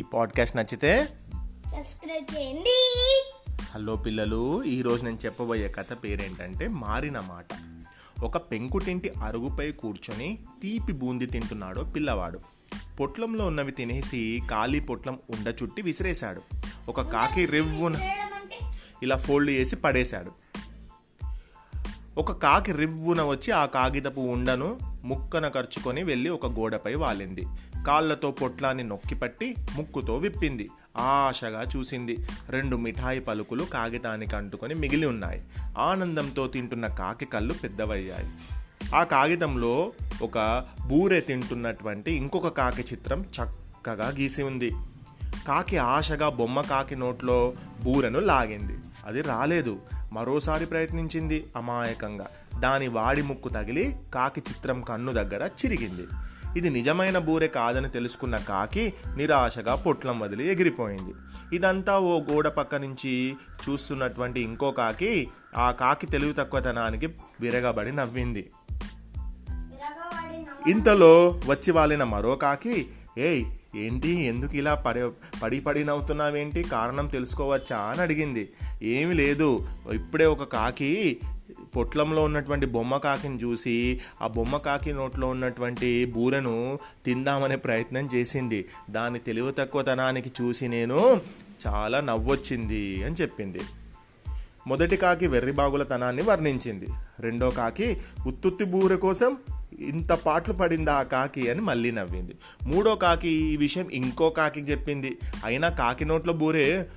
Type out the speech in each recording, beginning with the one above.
ఈ పాడ్కాస్ట్ నచ్చితే సబ్స్క్రైబ్ చేయండి. హలో పిల్లలు ఈరోజు నేను చెప్పబోయే కథ పేరేంటంటే మారిన మాట. ఒక పెంకుటింటి అరుగుపై కూర్చొని తీపి బూంది తింటున్నాడు పిల్లవాడు. పొట్లంలో ఉన్నవి తినేసి ఖాళీ పొట్లం ఉండ చుట్టి విసిరేశాడు. ఒక కాకి రివ్వున ఇలా ఫోల్డ్ చేసి పడేశాడు. ఒక కాకి రివ్వున వచ్చి ఆ కాగితపు ఉండను ముక్కన ఖర్చుకొని వెళ్ళి ఒక గోడపై వాలింది. కాళ్ళతో పొట్లాన్ని నొక్కిపట్టి ముక్కుతో విప్పింది. ఆశగా చూసింది. రెండు మిఠాయి పలుకులు కాగితానికి అంటుకొని మిగిలి ఉన్నాయి. ఆనందంతో తింటున్న కాకి కళ్ళు పెద్దవయ్యాయి. ఆ కాగితంలో ఒక బూరె తింటున్నటువంటి ఇంకొక కాకి చిత్రం చక్కగా గీసి ఉంది. కాకి ఆశగా బొమ్మ కాకి నోట్లో బూరెను లాగింది. అది రాలేదు. మరోసారి ప్రయత్నించింది. అమాయకంగా. దాని వాడి ముక్కు తగిలి కాకి చిత్రం కన్ను దగ్గర చిరిగింది. ఇది నిజమైన బూరె కాదని తెలుసుకున్న కాకి నిరాశగా పొట్లం వదిలి ఎగిరిపోయింది. ఇదంతా ఓ గోడ పక్క నుంచి చూస్తున్నటువంటి ఇంకో కాకి ఆ కాకి తెలివి తక్కువతనానికి విరగబడి నవ్వింది. ఇంతలో వచ్చి వాలిన మరో కాకి ఏయ్ ఏంటి? ఎందుకు ఇలా పడి పడి పడి నవ్వుతున్నావేంటి? కారణం తెలుసుకోవచ్చా? అని అడిగింది. ఏమి లేదు. ఇప్పుడే ఒక కాకి పొట్లంలో ఉన్నటువంటి బొమ్మ కాకిని చూసి ఆ బొమ్మ కాకి నోట్లో ఉన్నటువంటి బూరెను తిందామనే ప్రయత్నం చేసింది. దాని తెలివి తక్కువతనానికి చూసి నేను చాలా నవ్వొచ్చింది అని చెప్పింది. మొదటి కాకి వెర్రిబాగులతనాన్ని వర్ణించింది. రెండో కాకి ఉత్తుత్తి బూరె కోసం ఇంత పాటలు పడిందా ఆ కాకి అని మళ్ళీ నవ్వింది. మూడో కాకి ఈ విషయం ఇంకో కాకి చెప్పింది. అయినా కాకి నోట్లో బూరే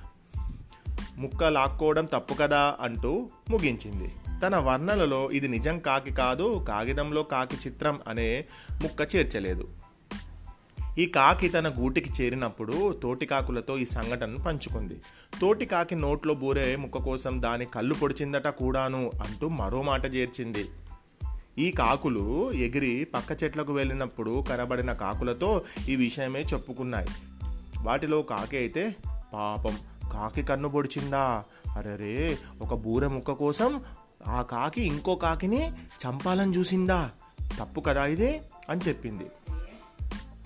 ముక్క లాక్కోవడం తప్పు కదా అంటూ ముగించింది. తన వర్ణనలో ఇది నిజం కాకి కాదు కాగితంలో కాకి చిత్రం అనే ముక్క చేర్చలేదు. ఈ కాకి తన గూటికి చేరినప్పుడు తోటి కాకులతో ఈ సంఘటనను పంచుకుంది. తోటి కాకి నోట్లో బూరే ముక్క కోసం దాని కళ్ళు పొడిచిందట కూడాను అంటూ మరో మాట చేర్చింది. ఈ కాకులు ఎగిరి పక్క చెట్లకు వెళ్ళినప్పుడు కనబడిన కాకులతో ఈ విషయమే చెప్పుకున్నాయి. వాటిలో కాకి అయితే పాపం కాకి కన్ను పొడిచిందా? అరెరే ఒక బూరె ముక్క కోసం ఆ కాకి ఇంకో కాకిని చంపాలని చూసిందా? తప్పు కదా ఇది అని చెప్పింది.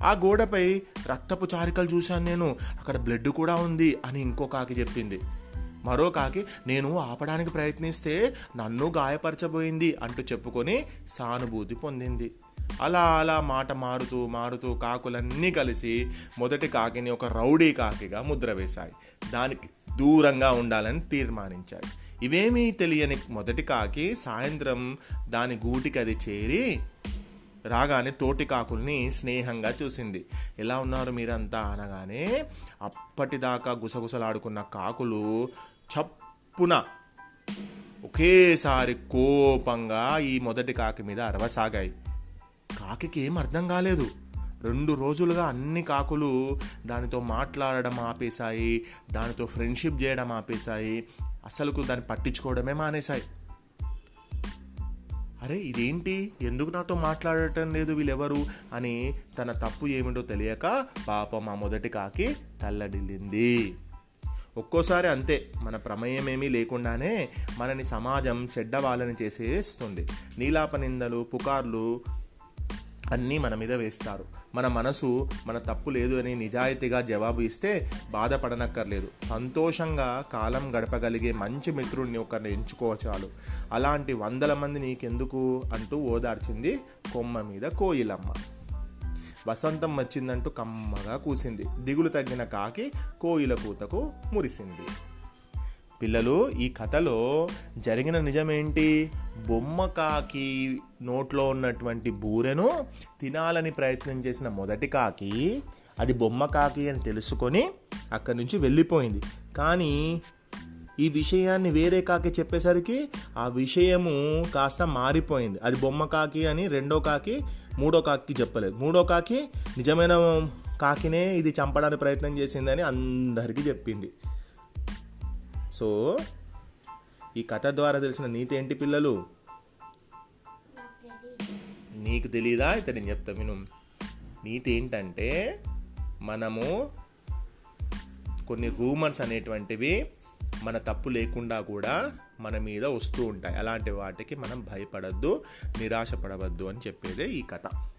ఆ గోడపై రక్తపు చారికలు చూశాను నేను. అక్కడ బ్లడ్ కూడా ఉంది అని ఇంకో కాకి చెప్పింది. మరో కాకి నేను ఆపడానికి ప్రయత్నిస్తే నన్ను గాయపరచబోయింది అంటూ చెప్పుకొని సానుభూతి పొందింది. అలా అలా మాట మారుతూ మారుతూ కాకులన్నీ కలిసి మొదటి కాకిని ఒక రౌడీ కాకిగా ముద్ర వేశాయి. దానికి దూరంగా ఉండాలని తీర్మానించాయి. ఇవేమీ తెలియని మొదటి కాకి సాయంత్రం దాని గూటికి అది చేరి రాగానే తోటి కాకుల్ని స్నేహంగా చూసింది. ఎలా ఉన్నారు మీరంతా అనగానే అప్పటిదాకా గుసగుసలాడుకున్న కాకులు చప్పున ఒకేసారి కోపంగా ఈ మొదటి కాకి మీద అరవసాగాయి. కాకి ఏం అర్థం కాలేదు. రెండు రోజులుగా అన్ని కాకులు దానితో మాట్లాడడం ఆపేశాయి దానితో ఫ్రెండ్షిప్ చేయడం ఆపేశాయి. అసలుకు దాన్ని పట్టించుకోవడమే మానేశాయి. అరే ఇదేంటి? ఎందుకు నాతో మాట్లాడటం లేదు వీళ్ళెవరు? అని తన తప్పు ఏమిటో తెలియక పాపం ఆ మొదటి కాకి తల్లడిల్లింది. ఒక్కోసారి అంతే మన ప్రమేయం ఏమీ లేకుండానే మనని సమాజం చెడ్డ వాళ్ళని చేసేస్తుంది. నీలాప నిందలు పుకార్లు అన్నీ మన మీద వేస్తారు. మన మనసు మన తప్పు లేదు అని నిజాయితీగా జవాబు ఇస్తే బాధపడనక్కర్లేదు. సంతోషంగా కాలం గడపగలిగే మంచి మిత్రుడిని ఒకరిని ఎంచుకో చాలు. అలాంటి వందల మంది నీకెందుకు అంటూ ఓదార్చింది కొమ్మ మీద కోయిలమ్మ. వసంతం వచ్చిందంటూ కమ్మగా కూసింది. దిగులు తగ్గిన కాకి కోయిల కూతకు మురిసింది. పిల్లలు ఈ కథలో జరిగిన నిజమేంటి? బొమ్మ కాకి నోట్లో ఉన్నటువంటి బూరెను తినాలని ప్రయత్నం చేసిన మొదటి కాకి అది బొమ్మ కాకి అని తెలుసుకొని అక్కడి నుంచి వెళ్ళిపోయింది. కానీ ఈ విషయాన్ని వేరే కాకి చెప్పేసరికి ఆ విషయము కాస్త మారిపోయింది. అది బొమ్మ కాకి అని రెండో కాకి మూడో కాకి చెప్పలేదు. మూడో కాకి నిజమైన కాకినే ఇది చంపడానికి ప్రయత్నం చేసిందని అందరికీ చెప్పింది. సో ఈ కథ ద్వారా తెలిసిన నీతి ఏంటి పిల్లలు? నీకు తెలీదా? అయితే నేను చెప్తా విను. నీతి ఏంటంటే మనము కొన్ని రూమర్స్ అనేటువంటివి మన తప్పు లేకుండా కూడా మన మీద వస్తూ ఉంటాయి. అలాంటి వాటికి మనం భయపడద్దు నిరాశపడవద్దు అని చెప్పేదే ఈ కథ.